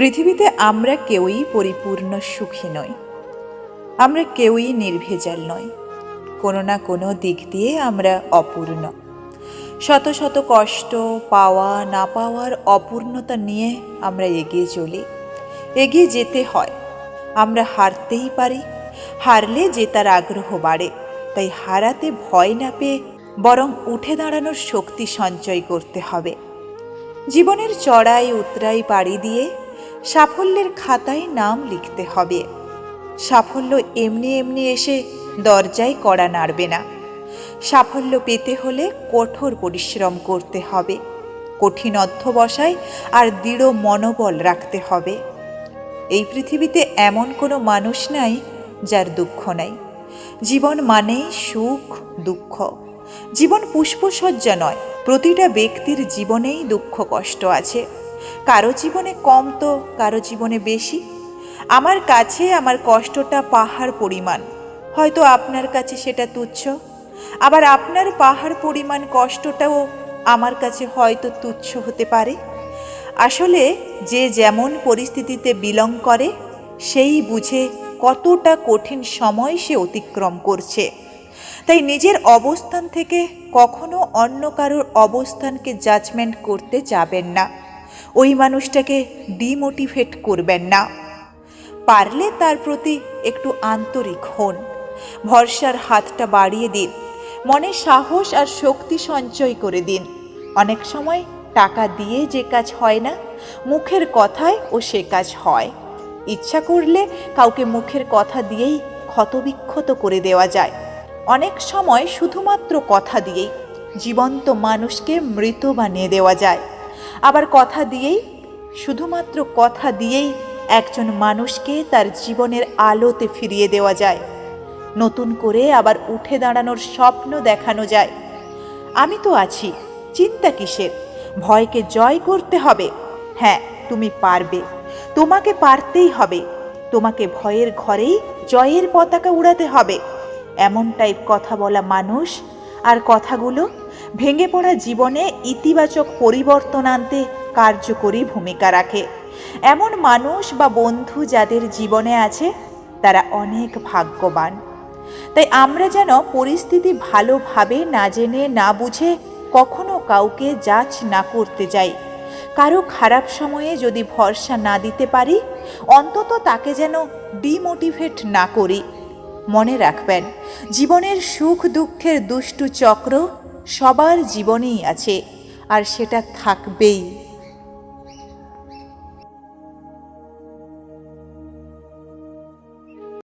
পৃথিবীতে আমরা কেউই পরিপূর্ণ সুখী নই। আমরা কেউই নির্ভেজাল নই। কোনো না কোনো দিক দিয়ে আমরা অপূর্ণ। শত শত কষ্ট, পাওয়া, না পাওয়ার অপূর্ণতা নিয়ে আমরা এগিয়ে চলি। এগিয়ে যেতে হয়। আমরা হারতেই পারি। হারলে জেতার আগ্রহ বাড়ে। তাই হারাতে ভয় না পেয়ে বরং উঠে দাঁড়ানোর শক্তি সঞ্চয় করতে হবে। জীবনের চড়াই উতরাই পাড়ি দিয়ে সাফল্যের খাতায় নাম লিখতে হবে। সাফল্য এমনি এমনি এসে দরজায় কড়া নাড়বে না। সাফল্য পেতে হলে কঠোর পরিশ্রম করতে হবে। কঠিন অধ্যবসায় আর দৃঢ় মনোবল রাখতে হবে। এই পৃথিবীতে এমন কোনো মানুষ নাই যার দুঃখ নাই। জীবন মানেই সুখ, দুঃখ। জীবন পুষ্পসজ্জা নয়, প্রতিটা ব্যক্তির জীবনেই দুঃখ কষ্ট আছে। কারও জীবনে কম তো, কারও জীবনে বেশি। আমার কাছে আমার কষ্টটা পাহাড় পরিমাণ। হয়তো আপনার কাছে সেটা তুচ্ছ। আবার আপনার পাহাড় পরিমাণ কষ্টটাও আমার কাছে হয়তো তুচ্ছ হতে পারে। আসলে যে যেমন পরিস্থিতিতে বিলং করে, সেই বুঝে কতটা কঠিন সময় সে অতিক্রম করছে। তাই নিজের অবস্থান থেকে কখনো অন্য কারোর অবস্থানকে জাজমেন্ট করতে যাবেন না। ওই মানুষটাকে ডিমোটিভেট করবেন না। পারলে তার প্রতি একটু আন্তরিক হন। ভরসার হাতটা বাড়িয়ে দিন। মনে সাহস আর শক্তি সঞ্চয় করে দিন। অনেক সময় টাকা দিয়ে যে কাজ হয় না, মুখের কথায় ও সে কাজ হয়। ইচ্ছা করলে কাউকে মুখের কথা দিয়েই ক্ষতবিক্ষত করে দেওয়া যায়। অনেক সময় শুধুমাত্র কথা দিয়েই জীবন্ত মানুষকে মৃত বানিয়ে দেওয়া যায়। আবার কথা দিয়েই, শুধুমাত্র কথা দিয়েই একজন মানুষকে তার জীবনের আলোতে ফিরিয়ে দেওয়া যায়। নতুন করে আবার উঠে দাঁড়ানোর স্বপ্ন দেখানো যায়। আমি তো আছি, চিন্তা কিসের? ভয়কে জয় করতে হবে। হ্যাঁ তুমি পারবে। তোমাকে পারতেই হবে। তোমাকে ভয়ের ঘরেই জয়ের পতাকা উড়াতে হবে। এমন টাইপ কথা বলা মানুষ আর কথাগুলো ভেঙে পড়া জীবনে ইতিবাচক পরিবর্তন আনতে কার্যকরী ভূমিকা রাখে। এমন মানুষ বা বন্ধু যাদের জীবনে আছে, তারা অনেক ভাগ্যবান। তাই আমরা যেন পরিস্থিতি ভালোভাবে না জেনে, না বুঝে কখনো কাউকে যাচ না করতে যাই। কারও খারাপ সময়ে যদি ভরসা না দিতে পারি, অন্তত তাকে যেন ডিমোটিভেট না করি। মনে রাখবেন জীবনের সুখ দুঃখের দুষ্টু চক্র সবার জীবনেই আছে আর সেটা থাকবেই।